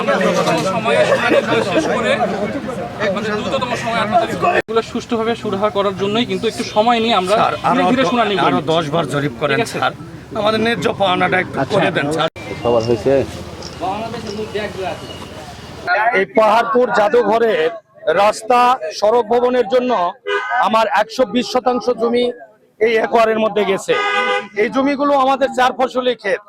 আমরা দ্রুততম সময়ে শুনানিগুলো শেষ করে আমাদের দ্রুততম সময়ে আপনাদের এগুলো সুষ্ঠুভাবে সুরাহা করার জন্যই কিন্তু একটু সময় নিয়ে আমরা ধীরে আরও ধীরে শুনানি আরও দশ বার জরিপ করেন স্যার। আমাদের ন্যায্য পাওনাটা একটু করে দেন স্যার। সবার হয়েছে? এই পাহাড়পুর জাদুঘরের রাস্তা সড়ক ভবনের জন্য আমার একশো বিশ শতাংশ জমি এই একোয়ারের মধ্যে গেছে। এই জমিগুলো আমাদের চার ফসলি ক্ষেত।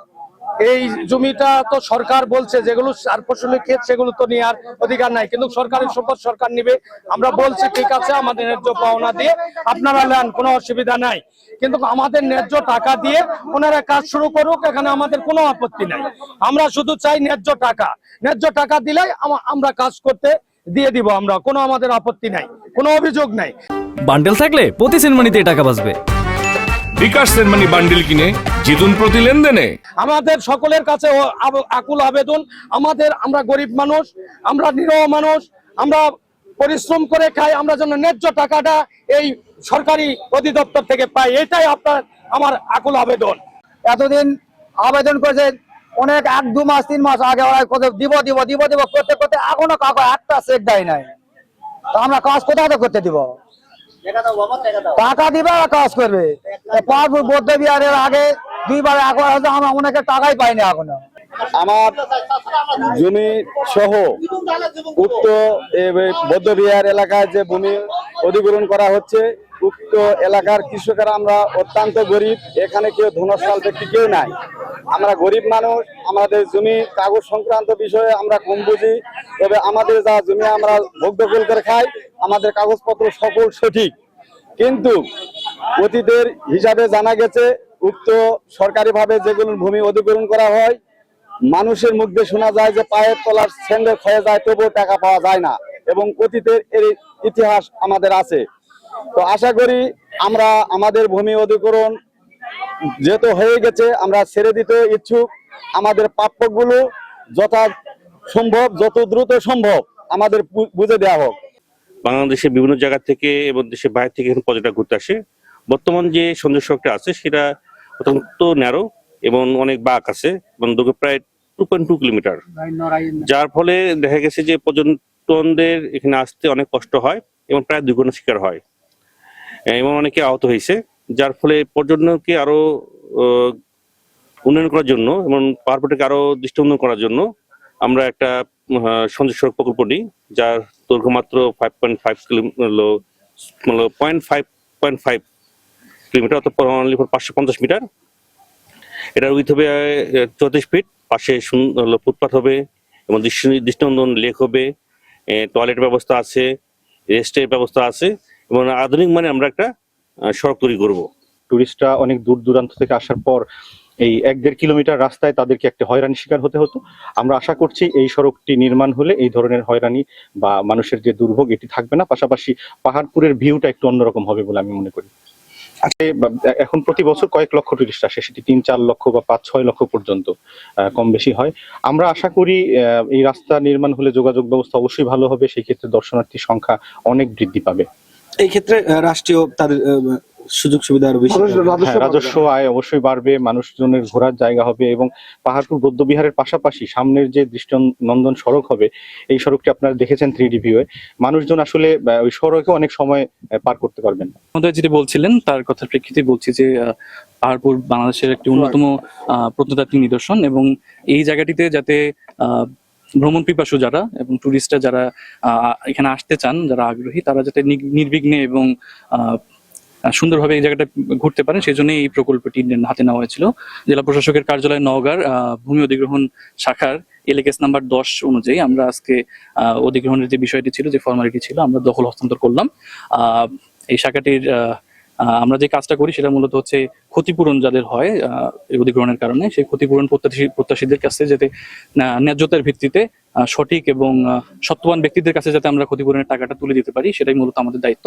এই জমিটা তো সরকার বলছে, যেগুলো চার ফসলি ক্ষেত, সেগুলো তো নেওয়ার অধিকার নাই। কিন্তু সরকারের সম্পদ সরকার নিবে। আমরা বলছি, ঠিক আছে, আমাদের ন্যায্য পাওনা দিয়ে আপনারা নেন, কোনো অসুবিধা নাই। কিন্তু আমাদের ন্যায্য টাকা দিয়ে ওনারা কাজ শুরু করুক, এখানে আমাদের কোনো আপত্তি নাই। আমরা শুধু চাই ন্যায্য টাকা। ন্যায্য টাকা দিলে আমরা কাজ করতে দিয়ে দিব আমরা। কোনো আমাদের আপত্তি নাই, কোনো অভিযোগ নাই। বান্ডেল থাকলে প্রতি সেনমানিতে টাকা বাঁচবে। বিকাশ সেনমানি বান্ডিল কিনে জিতুন প্রতি লেনদেনে। আমাদের সকলের কাছে আকুল আবেদন আমাদের আমরা গরিব মানুষ আমরা নিরহ মানুষ আমরা পরিশ্রম করে খাই আমরা যেন ন্যায্য টাকাটা এই সরকারি অধিদপ্তর থেকে পাই। এটাই আপনার আমার আকুল আবেদন। এতদিন আবেদন করেছে অনেক এক দু মাস তিন মাস আগে ওরা দিব দিব দিব দিব করতে করতে এখনও কাকু একটা চেক দেয় নাই। তো আমরা কাজ কোথা থেকে করতে দিব? টাকা দিবে আর কাজ করবে। পাহাড়পুর বৌদ্ধ বিহারের আগে দুইবার একবার হয়তো আমরা অনেকে টাকাই পাইনি এখনও। আমার জমি সহ উক্ত এ, বৌদ্ধবিহার এলাকায় যে ভূমি অধিগ্রহণ করা হচ্ছে উক্ত এলাকার কৃষকেরা আমরা অত্যন্ত গরিব। এখানে কেউ ধনসাল ব্যক্তি কেউ নাই। আমরা গরিব মানুষ আমাদের জমি কাগজ সংক্রান্ত বিষয়ে আমরা কম বুঝি। তবে আমাদের যা জমি আমরা ভোগ দখল করে খাই আমাদের কাগজপত্র সকল সঠিক। কিন্তু অতীতের হিসাবে জানা গেছে, উক্ত সরকারিভাবে যেগুলো ভূমি অধিগ্রহণ করা হয়, মানুষের মুখ শোনা যায় যে পায়ের তলার স্যান্ডেল ক্ষয়ে যায়, তবুও টাকা পাওয়া যায় না এবং অতীতের এর ইতিহাস আমাদের আছে। তো আশা করি আমরা আমাদের ভূমি অধিগ্রহণ যেহেতু হয়ে গেছে, আমরা ছেড়ে দিতে ইচ্ছুক। আমাদের প্রাপ্যগুলো যথা সম্ভব, যত দ্রুত সম্ভব আমাদের বুঝে দেওয়া হোক। বাংলাদেশের বিভিন্ন জায়গা থেকে এবং দেশের বাইরে থেকে এখানে পর্যটক ঘুরতে আসে। বর্তমান যে সৌন্দর্য সড়কটা আছে, সেটা অত্যন্ত ন্যারো এবং অনেক বাঁক আছে, এবং দৈর্ঘ্য প্রায় টু পয়েন্ট টু কিলোমিটার। যার ফলে দেখা গেছে যে পর্যটনদের এখানে আসতে অনেক কষ্ট হয় এবং প্রায় দুর্ঘটনার শিকার হয়। এবং অনেকে আহত হয়েছে, যার ফলে পর্যটনকে আরও উন্নয়ন করার জন্য এবং পাহাড়পটকে আরও দৃষ্টি উন্নয়ন করার জন্য আমরা একটা সঞ্চয় সড়ক প্রকল্প নিই, যার দৈর্ঘ্য মাত্র five point five kilometre point five point five kilometre অর্থাৎ অনলি পাঁচশো পঞ্চাশ মিটার। এটার উইথ হবে চৌত্রিশ ফিট পাশে ফুটপাথ হবে এবং দৃষ্টি দৃষ্টিনন্দন লেক হবে টয়লেট ব্যবস্থা আছে রেস্টের ব্যবস্থা আছে এবং আধুনিক মানে আমরা একটা সড়ক তৈরি করব। টুরিস্টরা অনেক দূর দূরান্ত থেকে আসার পর এই এক দেড় কিলোমিটার রাস্তায় তাদেরকে একটা হয়রানির শিকার হতে হতো। আমরা আশা করছি এই সড়কটি নির্মাণ হলে এই ধরনের হয়রানি বা মানুষের যে দুর্ভোগ, এটি থাকবে না। পাশাপাশি পাহাড়পুরের ভিউটা একটু অন্যরকম হবে বলে আমি মনে করি। এখন প্রতি বছর কয়েক লক্ষ টুরিস্ট আসে, সেটি তিন, চার লক্ষ বা পাঁচ, ছয় লক্ষ পর্যন্ত কম বেশি হয়। আমরা আশা করি এই রাস্তা নির্মাণ হলে যোগাযোগ ব্যবস্থা অবশ্যই ভালো হবে। সেই ক্ষেত্রে দর্শনার্থীর সংখ্যা অনেক বৃদ্ধি পাবে। এই ক্ষেত্রে রাষ্ট্রীয় তাদের সুযোগ সুবিধা আরও বেশি হ্যাঁ, রাজস্ব আয় অবশ্যই বাড়বে মানুষজনের ঘোরার জায়গা হবে এবং পাহাড়পুর বৌদ্ধবিহারের পাশাপাশি সামনের যে দৃষ্টিনন্দন সড়ক হবে এই সড়কটি আপনারা দেখেছেন থ্রি ডি ভিউয়ে মানুষজন আসলে ওই সড়কে অনেক সময় পার করতে পারবেন মহোদয় যেটি বলছিলেন তার কথার প্রেক্ষিতে বলছি যে আহ, পাহাড়পুর বাংলাদেশের একটি অন্যতম আহ, প্রত্নতাত্ত্বিক নিদর্শন এবং এই জায়গাটিতে যাতে আহ, ভ্রমণ পিপাসু যারা এবং টুরিস্টরা যারা আহ, এখানে আসতে চান যারা আগ্রহী তারা যাতে নির্বিঘ্নে এবং আহ, সুন্দরভাবে এই জায়গাটা ঘুরতে পারেন সেই জন্য এই প্রকল্পটি হাতে নেওয়া হয়েছিল। জেলা প্রশাসকের কার্যালয় নওগাঁর ভূমি অধিগ্রহণ শাখার এলেকেস নাম্বার দশ অনুযায়ী আমরা আজকে অধিগ্রহণের যে বিষয়টি ছিল, যে ফর্মালিটি ছিল, আমরা দখল হস্তান্তর করলাম। এই শাখাটির আমরা যে কাজটা করি সেটা মূলত হচ্ছে ক্ষতিপূরণ যাদের হয় অধিগ্রহণের কারণে, সেই ক্ষতিপূরণ প্রত্যাশী, প্রত্যাশীদের কাছে যাতে ন্যায্যতার ভিত্তিতে সঠিক এবং সত্যবান ব্যক্তিদের কাছে যাতে আমরা ক্ষতিপূরণের টাকাটা তুলে দিতে পারি, সেটাই মূলত আমাদের দায়িত্ব।